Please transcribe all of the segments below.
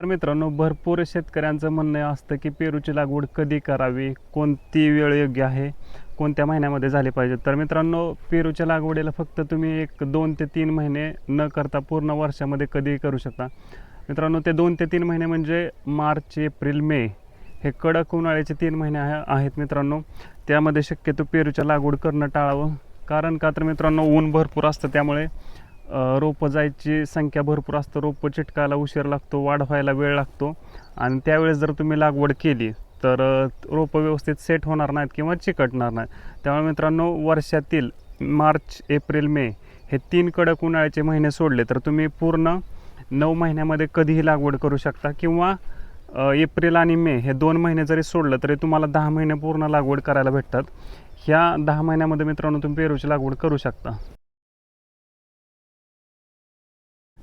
तर मित्रांनो भरपूर शेतकऱ्यांचं म्हणणं असतं की पेरूची लागवड कधी करावी? कोणती वेळ योग्य आहे? कोणत्या महिन्यामध्ये झाली पाहिजे? तर मित्रांनो पेरूच्या लागवडीला फक्त तुम्ही एक दोन ते तीन महिने न करता पूर्ण वर्षामध्ये कधीही करू शकता. मित्रांनो ते दोन ते तीन महिने म्हणजे मार्च एप्रिल मे हे कडक उन्हाळ्याचे तीन महिने आहेत मित्रांनो. त्यामध्ये शक्यतो पेरूच्या लागवड करणं टाळावं. कारण का तर मित्रांनो ऊन भरपूर असतं त्यामुळे रोपं जायची संख्या भरपूर असतं. रोपं चिटकायला उशीर लागतो वाढ व्हायला वेळ लागतो. आणि त्यावेळेस जर तुम्ही लागवड केली तर रोपं व्यवस्थित सेट होणार नाहीत किंवा चिकटणार नाहीत. त्यामुळे मित्रांनो वर्षातील मार्च एप्रिल मे हे तीन कडक उन्हाळ्याचे महिने सोडले तर तुम्ही पूर्ण नऊ महिन्यामध्ये कधीही लागवड करू शकता किंवा एप्रिल आणि मे हे दोन महिने जरी सोडलं तरी तुम्हाला दहा महिने पूर्ण लागवड करायला भेटतात. ह्या दहा महिन्यामध्ये मित्रांनो तुम्ही पेरूची लागवड करू शकता.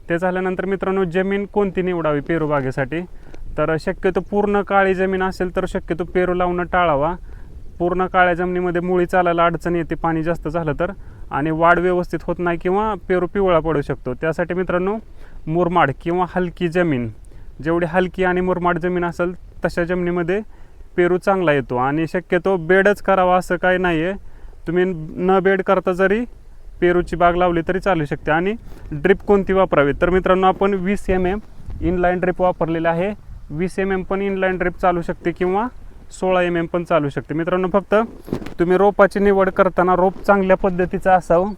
ते झाल्यानंतर मित्रांनो जमीन कोणती निवडावी पेरू बागेसाठी? तर शक्यतो पूर्ण काळी जमीन असेल तर शक्यतो पेरू लावणं टाळावा. पूर्ण काळ्या जमिनीमध्ये मुळी चालायला अडचण येते पाणी जास्त झालं तर. आणि वाढ व्यवस्थित होत नाही किंवा पेरू पिवळा पडू शकतो. त्यासाठी मित्रांनो मुरमाड किंवा हलकी जमीन. जेवढी हलकी आणि मुरमाड जमीन असेल तशा जमिनीमध्ये पेरू चांगला येतो. आणि शक्यतो बेडच करावा असं काही नाही आहे तुम्ही न बेड करता जरी पेरूची बाग लावली तरी चालू शकते. आणि ड्रिप कोणती वापरावी? तर मित्रांनो आपण वीस एम एम इनलाईन ड्रिप वापरलेला आहे. वीस एम एम पण इनलाईन ड्रिप चालू शकते किंवा सोळा एम एम पण चालू शकते. मित्रांनो फक्त तुम्ही रोपाची निवड करताना रोप चांगल्या पद्धतीचं असावं.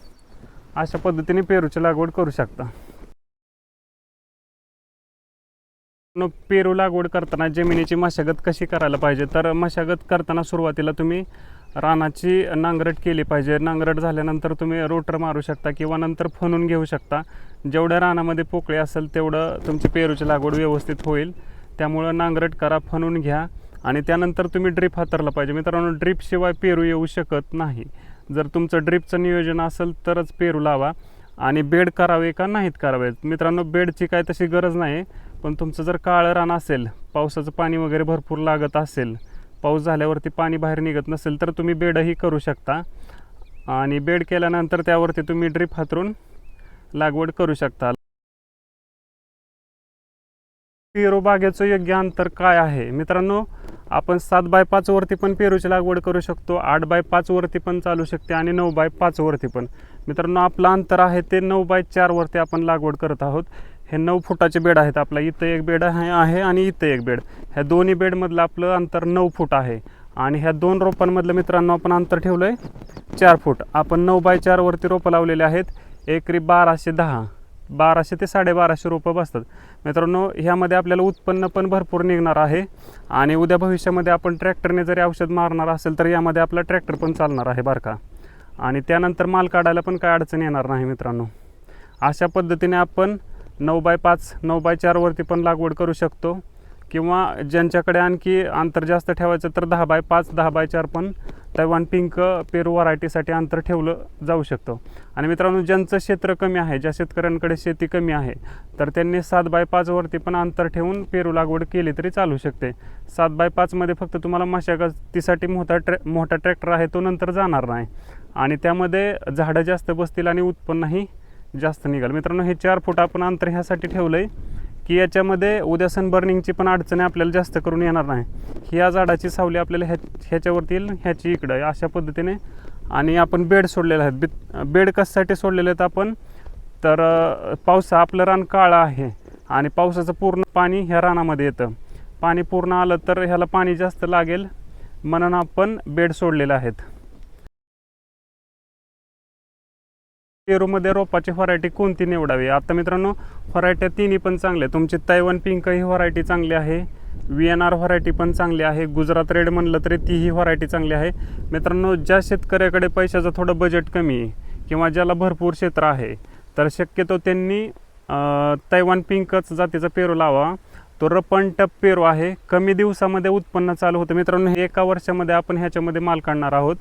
अशा पद्धतीने पेरूची लागवड करू शकता. पेरू लागवड करताना जमिनीची मशागत कशी करायला पाहिजे? तर मशागत करताना सुरुवातीला तुम्ही रानाची नांगरट केली पाहिजे. नांगरट झाल्यानंतर तुम्ही रोटर मारू शकता किंवा नंतर फणून घेऊ शकता. जेवढ्या रानामध्ये पोकळी असेल तेवढं तुमची पेरूची लागवड व्यवस्थित होईल. त्यामुळं नांगरट करा फणून घ्या आणि त्यानंतर तुम्ही ड्रीप हातरला पाहिजे. मित्रांनो ड्रीपशिवाय पेरू येऊ शकत नाही. जर तुमचं ड्रीपचं नियोजन असेल तरच पेरू लावा आणि बेड करावे का नाहीत करावे मित्रांनो बेडची काय तशी गरज नाही पण तुमचं जर काळं रान असेल पावसाचं पाणी वगैरे भरपूर लागत असेल पाऊस झाल्यावरती पाणी बाहेर निघत नसेल तर तुम्ही बेडही करू शकता. आणि बेड केल्यानंतर त्यावरती तुम्ही ड्रीप हातरून लागवड करू शकता. पेरू बागेचं योग्य अंतर काय आहे? मित्रांनो आपण सात बाय पाच वरती पण पेरूची लागवड करू शकतो आठ बाय पाच वरती पण चालू शकते आणि नऊ बाय पाच वरती पण. मित्रांनो आपलं अंतर आहे ते नऊ बाय चार वरती आपण लागवड करत आहोत. हे नऊ फुटाचे बेड आहेत आपला. इथं एक बेड आहे आहे आणि इथं एक बेड. ह्या दोन्ही बेडमधलं आपलं अंतर नऊ फूट आहे. आणि ह्या दोन रोपांमधलं मित्रांनो आपण अंतर ठेवलं आहे चार फूट. आपण नऊ बाय चारवरती रोपं लावलेले आहेत. एकरी बाराशे दहा. बाराशे ते साडेबाराशे रोपं बसतात. मित्रांनो ह्यामध्ये आपल्याला उत्पन्न पण भरपूर निघणार आहे. आणि उद्या भविष्यामध्ये आपण ट्रॅक्टरने जरी औषध मारणार असेल तर यामध्ये आपला ट्रॅक्टर पण चालणार आहे बरं का आणि त्यानंतर माल काढायला पण काय अडचण येणार नाही मित्रांनो. अशा पद्धतीने आपण नऊ बाय पाच नऊ बाय चारवरती पण लागवड करू शकतो. किंवा ज्यांच्याकडे आणखी अंतर जास्त ठेवायचं तर दहा बाय पाच दहा बाय चार पण तैवान पिंक पेरू व्हरायटीसाठी अंतर ठेवलं जाऊ शकतं. आणि मित्रांनो ज्यांचं क्षेत्र कमी आहे ज्या शेतकऱ्यांकडे शेती कमी आहे तर त्यांनी सात बाय पाचवरती पण अंतर ठेवून पेरू लागवड केली तरी चालू शकते. सात बाय पाचमध्ये फक्त तुम्हाला मशागतीसाठी मोठा ट्रॅ मोठा ट्रॅक्टर आहे तो नंतर जाणार नाही. आणि त्यामध्ये झाडं जास्त बसतील आणि उत्पन्नही जास्त निघाल. मित्रांनो हे चार फूट आपण अंतर ह्यासाठी ठेवलं आहे की याच्यामध्ये उद्या सनबर्निंगची पण अडचणी आपल्याला जास्त करून येणार नाही. ही या झाडाची सावली आपल्याला ह्या ह्याच्यावरती येईल ह्याची इकडं अशा पद्धतीने. आणि आपण बेड सोडलेले आहेत. बी बेड कशासाठी सोडलेले आहेत आपण? तर पावसा आपलं रान काळं आहे आणि पावसाचं पूर्ण पाणी ह्या रानामध्ये येतं. पाणी पूर्ण आलं तर ह्याला पाणी जास्त लागेल म्हणून आपण बेड सोडलेले आहेत. पेरूमध्ये रोपाची व्हरायटी कोणती निवडावी? आता मित्रांनो व्हरायट्या तिन्ही पण चांगल्या तुमची तैवान पिंक ही व्हरायटी चांगली आहे. व्ही एन आर व्हरायटी पण चांगली आहे. गुजरात रेड म्हणलं तरी तीही व्हरायटी चांगली आहे. मित्रांनो ज्या शेतकऱ्याकडे पैशाचं थोडं बजेट कमी आहे किंवा ज्याला भरपूर क्षेत्र आहे तर शक्यतो त्यांनी तैवान पिंकच जातीचा पेरू लावा. तो रपण टप पेरू आहे. कमी दिवसामध्ये उत्पन्न चालू होतं. मित्रांनो हे एका वर्षामध्ये आपण ह्याच्यामध्ये माल काढणार आहोत.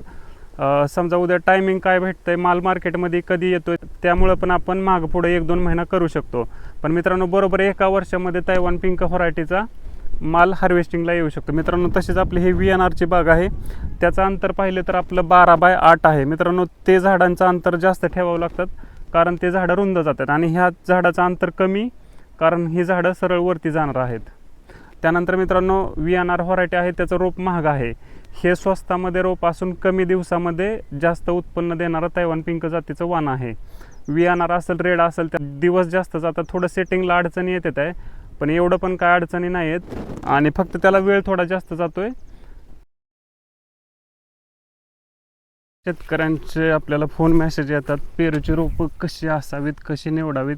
समजा उद्या टायमिंग काय भेटतं आहे माल मार्केटमध्ये कधी येतो आहे त्यामुळं पण आपण माग पुढे एक दोन महिना करू शकतो. पण मित्रांनो बरोबर एका वर्षामध्ये तैवान पिंक व्हरायटीचा माल हार्वेस्टिंगला येऊ शकतो. मित्रांनो तसेच आपली ही व्ही एन आरची बाग आहे. त्याचं अंतर पाहिलं तर आपलं बारा बाय आठ आहे. मित्रांनो ते झाडांचं अंतर जास्त ठेवावं लागतात कारण ते झाडं रुंद जातात. आणि ह्या झाडाचं अंतर कमी कारण ही झाडं सरळ वरती जाणार आहेत. त्यानंतर मित्रांनो व्ही एन आर व्हरायटी आहे त्याचं रोप महाग आहे. हे स्वस्तामध्ये रोप असून कमी दिवसामध्ये जास्त उत्पन्न देणारं तैवान पिंक जातीचं वाण आहे. व्ही एन आर असेल रेड असेल तर दिवस जास्त जातात. थोडं सेटिंगला अडचणी येतात आहे पण एवढं पण काय अडचणी नाही आहेत. आणि फक्त त्याला वेळ थोडा जास्त जातो आहे शेतकऱ्यांचे आपल्याला फोन मेसेज येतात. पेरूची रोपं कशी असावीत कशी निवडावीत?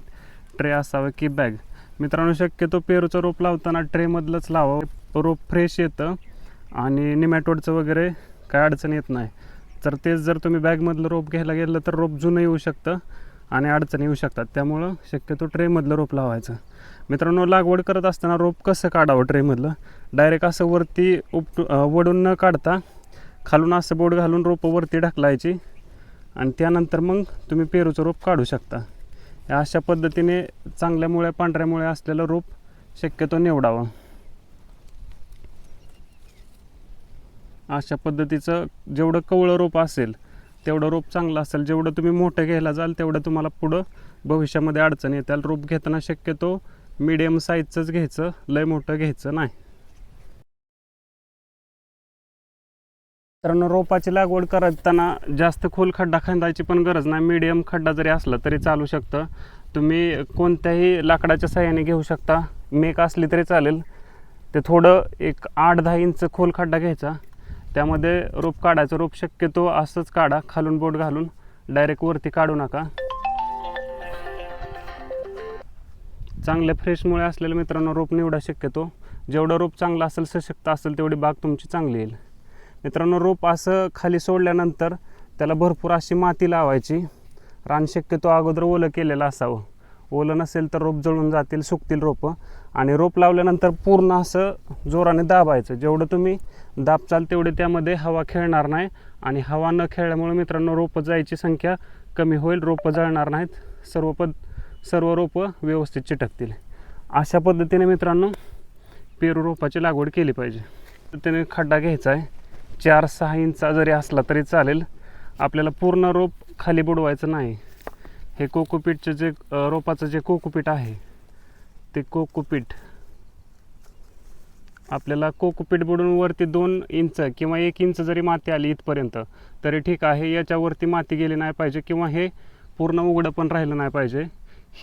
ट्रे असावं की बॅग मित्रांनो शक्यतो पेरूचं रोप लावताना ट्रेमधलंच लावावं रोप फ्रेश येतं आणि निमॅटोडचं वगैरे काय अडचण येत नाही. तर तेच जर तुम्ही बॅगमधलं रोप घ्यायला गेलं तर रोप जुनं येऊ शकतं आणि अडचणी येऊ शकतात. त्यामुळं शक्यतो ट्रेमधलं रोप लावायचं. मित्रांनो लागवड करत असताना रोप कसं काढावं ट्रेमधलं डायरेक्ट असं वरती उपट वडून न काढता खालून असं बोट घालून रोपं वरती ढकलायची आणि त्यानंतर मग तुम्ही पेरूचं रोप काढू शकता. अशा पद्धतीने चांगल्या मुळ्या पांढऱ्या मुळ्या असलेलं रोप शक्यतो निवडावं. अशा पद्धतीचं जेवढं कवळं रोप असेल तेवढं रोप चांगलं असेल. जेवढं तुम्ही मोठं घ्यायला जाल तेवढं तुम्हाला पुढं भविष्यामध्ये अडचण येतील रोप घेताना शक्यतो मिडियम साईजचंच घ्यायचं लय मोठं घ्यायचं नाही. मित्रांनो रोपाची लागवड करताना जास्त खोल खड्डा खंदायची पण गरज नाही. मीडियम खड्डा जरी असला तरी चालू शकतं. तुम्ही कोणत्याही लाकडाच्या साह्याने घेऊ शकता. मेक असली तरी चालेल. ते थोडं एक आठ दहा इंच खोल खड्डा घ्यायचा. त्यामध्ये रोप काढायचं. रोप शक्यतो असंच काढा. खालून बोट घालून डायरेक्ट वरती काढू नका. चांगल्या फ्रेशमुळे असलेल्या मित्रांनो रोप निवडा शक्यतो. जेवढं रोप चांगलं असेल सशक्त असेल तेवढी बाग तुमची चांगली येईल. मित्रांनो रोप असं खाली सोडल्यानंतर त्याला भरपूर अशी माती लावायची. रान शक्यतो अगोदर ओलं केलेलं असावं. ओलं नसेल तर रोप जळून जातील सुकतील रोपं. आणि रोप लावल्यानंतर पूर्ण असं जोराने दाबायचं. जेवढं तुम्ही दाबचाल तेवढे त्यामध्ये हवा खेळणार नाही. आणि हवा न खेळल्यामुळे मित्रांनो रोपं जायची संख्या कमी होईल. रोपं जळणार नाहीत. सर्व पद सर्व रोपं व्यवस्थित चिटकतील. अशा पद्धतीने मित्रांनो पेरू रोपाची लागवड केली पाहिजे. तर त्याने खड्डा घ्यायचा आहे. चार सहा इंचा जरी असला तरी चालेल. आपल्याला पूर्ण रोप खाली बुडवायचं नाही. हे कोकोपीटचं जे रोपाचं जे कोकोपीट आहे ते कोकोपीट. आपल्याला कोकोपीट बुडून वरती दोन इंच किंवा एक इंच जरी माती आली इथपर्यंत तरी ठीक आहे याच्यावरती माती गेली नाही पाहिजे किंवा हे पूर्ण उघडं पण राहिलं नाही पाहिजे.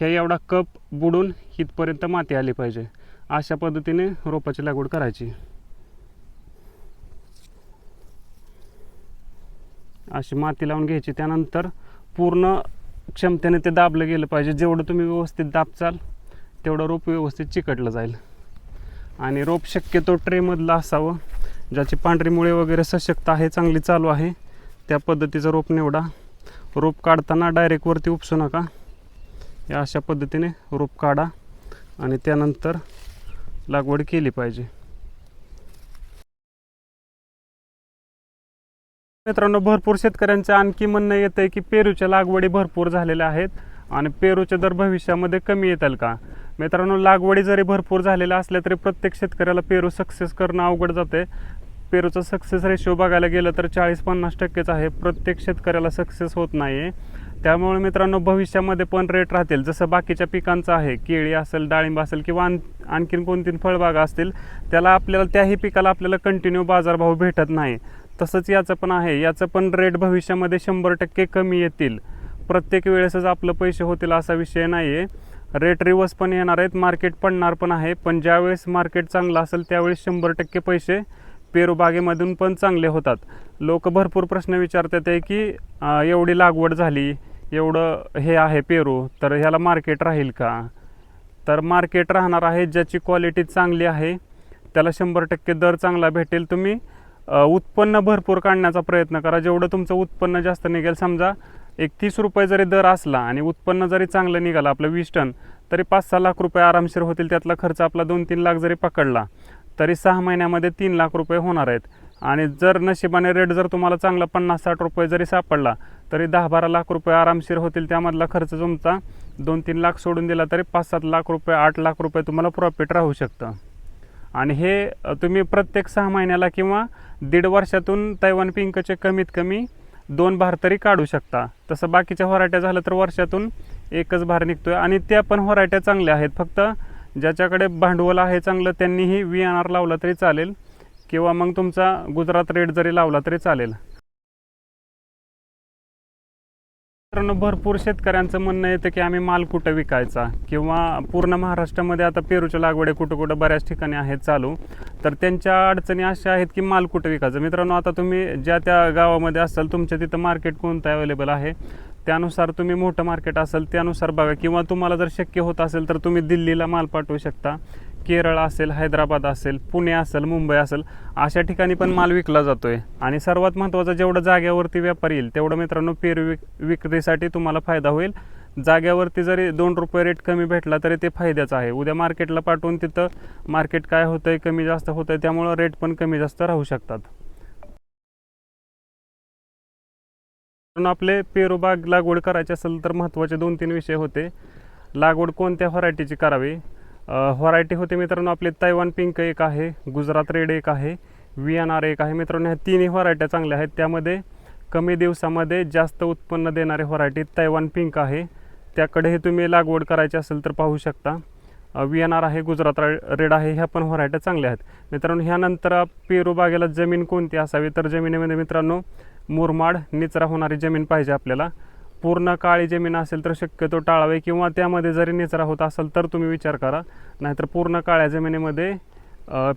हे एवढा कप बुडून इथपर्यंत माती आली पाहिजे. अशा पद्धतीने रोपाची लागवड करायची. अशी माती लावून घ्यायची. त्यानंतर पूर्ण क्षमतेने ते दाबलं गेलं पाहिजे. जेवढं तुम्ही व्यवस्थित दाबचाल तेवढं रोप व्यवस्थित चिकटलं जाईल. आणि रोप शक्यतो ट्रेमधलं असावं. ज्याची पांढरी मुळे वगैरे सशक्त आहे चांगली चालू आहे त्या पद्धतीचं रोप निवडा. रोप काढताना डायरेक्ट वरती उपसू नका. या अशा पद्धतीने रोप काढा आणि त्यानंतर लागवड केली पाहिजे. मित्रांनो भरपूर शेतकऱ्यांचं आणखी म्हणणं येतं आहे की पेरूच्या लागवडी भरपूर झालेल्या आहेत आणि पेरूचे दर भविष्यामध्ये कमी येतील का? मित्रांनो लागवडी जरी भरपूर झालेल्या असल्या तरी प्रत्येक शेतकऱ्याला पेरू सक्सेस करणं अवघड जाते पेरूचा सक्सेस रेशो बघायला गेलं तर चाळीस पन्नास टक्केच आहे. प्रत्येक शेतकऱ्याला सक्सेस होत नाही आहे त्यामुळे मित्रांनो भविष्यामध्ये पण रेट राहतील. जसं बाकीच्या पिकांचं आहे केळी असेल डाळिंब असेल किंवा आणखीन कोणती फळबागा असतील त्याला आपल्याला त्याही पिकाला आपल्याला कंटिन्यू बाजारभाव भेटत नाही. तसंच याचं पण आहे. याचं पण रेट भविष्यामध्ये शंभर टक्के कमी येतील. प्रत्येक वेळेसच आपलं पैसे होतील असा विषय नाही आहे रेट रिवर्स पण येणार आहेत. मार्केट पडणार पण आहे. पण ज्यावेळेस मार्केट चांगलं असेल त्यावेळेस शंभर टक्के पैसे पेरूबागेमधून पण चांगले होतात. लोक भरपूर प्रश्न विचारतात आहे की एवढी लागवड झाली एवढं हे आहे पेरू तर ह्याला मार्केट राहील का? तर मार्केट राहणार आहे. ज्याची क्वालिटी चांगली आहे त्याला शंभर टक्के दर चांगला भेटेल. तुम्ही उत्पन्न भरपूर काढण्याचा प्रयत्न करा. जेवढं तुमचं उत्पन्न जास्त निघेल समजा एक तीस रुपये जरी दर असला आणि उत्पन्न जरी चांगलं निघालं आपलं वीस टन तरी पाच सहा लाख रुपये आरामशीर होतील त्यातला खर्च आपला दोन तीन लाख जरी पकडला तरी सहा महिन्यामध्ये तीन लाख रुपये होणार आहेत. आणि जर नशिबाने रेट जर तुम्हाला चांगला पन्नास साठ रुपये जरी सापडला तरी दहा बारा लाख रुपये आरामशीर होतील त्यामधला खर्च तुमचा दोन तीन लाख सोडून दिला तरी पाच सात लाख रुपये आठ लाख रुपये तुम्हाला प्रॉफिट राहू शकतं. आणि हे तुम्ही प्रत्येक सहा महिन्याला किंवा दीड वर्षातून तैवान पिंकचे कमीत कमी दोन भार तरी काढू शकता. तसं बाकीच्या होराट्या झालं तर वर्षातून एकच भार निघतो आहे आणि त्या पण होराट्या चांगल्या आहेत. फक्त ज्याच्याकडे भांडवल आहे चांगलं त्यांनीही व्ही एन आर लावला तरी चालेल. किंवा मग तुमचा गुजरात रेट जरी लावला तरी चालेल. मित्रांनो भरपूर शेतकऱ्यांचं म्हणणं येतं की आम्ही माल कुठं विकायचा? किंवा पूर्ण महाराष्ट्रामध्ये आता पेरूच्या लागवडी कुठं कुठं बऱ्याच ठिकाणी आहेत चालू. तर त्यांच्या अडचणी अशा आहेत की माल कुठं विकायचं? मित्रांनो आता तुम्ही ज्या त्या गावामध्ये असाल तुमच्या तिथं मार्केट कोणतं अवेलेबल आहे? त्यानुसार तुम्ही मोठं मार्केट असेल त्यानुसार बघा. किंवा तुम्हाला जर शक्य होत असेल तर तुम्ही दिल्लीला माल पाठवू शकता. केरळ असेल हैदराबाद असेल पुणे असेल मुंबई असेल अशा ठिकाणी पण माल विकला जातो आहे आणि सर्वात महत्त्वाचं जेवढं जाग्यावरती व्यापार येईल तेवढं मित्रांनो पेरू विक विक्रीसाठी तुम्हाला फायदा होईल. जाग्यावरती जरी दोन रुपये रेट कमी भेटला तरी ते फायद्याचं आहे. उद्या मार्केटला पाठवून तिथं मार्केट काय होतं आहे कमी जास्त होतं आहे त्यामुळं रेट पण कमी जास्त राहू शकतात. म्हणून आपले पेरू बाग लागवड करायची असेल तर महत्त्वाचे दोन तीन विषय होते. लागवड कोणत्या व्हरायटीची करावी? व्हरायटी होते मित्रांनो. आपले तैवान पिंक एक आहे गुजरात रेड एक आहे व्ही एन आर एक आहे. मित्रांनो ह्या तिन्ही व्हरायट्या चांगल्या आहेत. त्यामध्ये कमी दिवसामध्ये जास्त उत्पन्न देणारे व्हरायटी तैवान पिंक आहे. त्याकडेही तुम्ही लागवड करायची असेल तर पाहू शकता. व्ही एन आर आहे गुजरात रेड आहे ह्या पण व्हरायट्या चांगल्या आहेत. मित्रांनो ह्यानंतर पेरू बागेला जमीन कोणती असावी? तर जमिनीमध्ये मित्रांनो मुरमाड निचरा होणारी जमीन पाहिजे आपल्याला. पूर्ण काळी जमीन असेल तर शक्यतो टाळावे किंवा त्यामध्ये जरी निचरा होत असेल तर तुम्ही विचार करा. नाहीतर पूर्ण काळ्या जमिनीमध्ये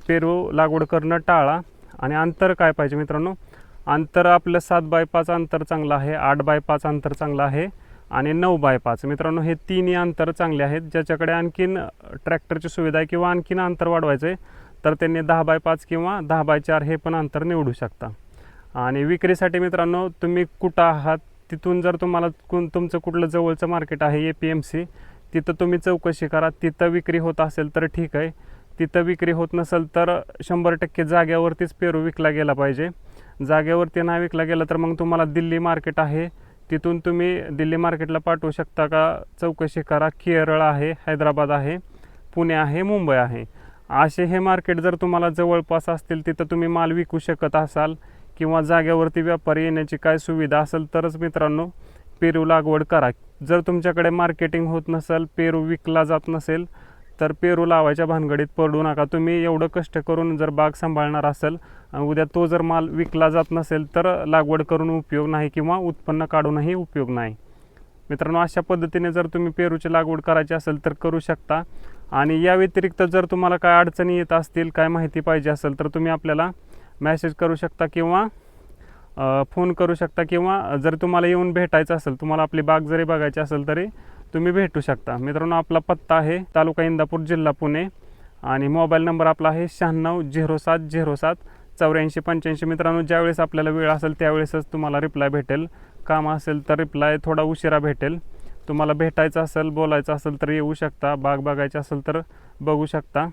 पेरू लागवड करणं टाळा. आणि अंतर काय पाहिजे मित्रांनो? अंतर आपलं सात बाय पाच अंतर चांगलं आहे आठ बाय पाच अंतर चांगलं आहे आणि नऊ बाय पाच. मित्रांनो हे तिन्ही अंतर चांगले आहेत ज्याच्याकडे आणखीन ट्रॅक्टरची सुविधा आहे किंवा आणखीन अंतर वाढवायचं आहे तर त्यांनी दहा बाय पाच किंवा दहा बाय चार हे पण अंतर निवडू शकता. आणि विक्रीसाठी मित्रांनो तुम्ही कुठं आहात तिथून जर तुम्हाला कोण तुमचं कुठलं जवळचं मार्केट आहे ए पी एम सी तिथं तुम्ही चौकशी करा. तिथं विक्री होत असेल तर ठीक आहे. तिथं विक्री होत नसेल तर शंभर टक्के जाग्यावरतीच पेरू विकला गेला पाहिजे. जागेवरती नाही विकला गेला तर मग तुम्हाला दिल्ली मार्केट आहे. तिथून तुम्ही दिल्ली मार्केटला पाठवू शकता का? चौकशी करा. केरळ आहे हैदराबाद आहे पुणे आहे मुंबई आहे. असे हे मार्केट जर तुम्हाला जवळपास असतील तिथं तुम्ही माल विकू शकत असाल किंवा जाग्यावरती व्यापारी येण्याची काय सुविधा असेल तरच मित्रांनो पेरू लागवड करा. जर तुमच्याकडे मार्केटिंग होत नसेल पेरू विकला जात नसेल तर पेरू लावायच्या भानगडीत पडू नका. तुम्ही एवढं कष्ट करून जर बाग सांभाळणार असेल उद्या तो जर माल विकला जात नसेल तर लागवड करून उपयोग नाही किंवा उत्पन्न काढूनही उपयोग नाही. मित्रांनो अशा पद्धतीने जर तुम्ही पेरूची लागवड करायची असेल तर करू शकता. आणि या व्यतिरिक्त जर तुम्हाला काय अडचणी येत असतील काय माहिती पाहिजे असेल तर तुम्ही आपल्याला मॅसेज करू शकता किंवा फोन करू शकता किंवा जर तुम्हाला येऊन भेटायचं असेल तुम्हाला आपली बाग जरी बघायची असेल तरी तुम्ही भेटू शकता. मित्रांनो आपला पत्ता आहे तालुका इंदापूर जिल्हा पुणे आणि मोबाईल नंबर आपला आहे शहाण्णव झिरो सात झिरो सात चौऱ्याऐंशी पंच्याऐंशी. मित्रांनो ज्यावेळेस आपल्याला वेळ असेल त्यावेळेसच तुम्हाला रिप्लाय भेटेल. काम असेल तर रिप्लाय थोडा उशिरा भेटेल. तुम्हाला भेटायचं असेल बोलायचं असेल तर येऊ शकता. बाग बघायची असेल तर बघू शकता.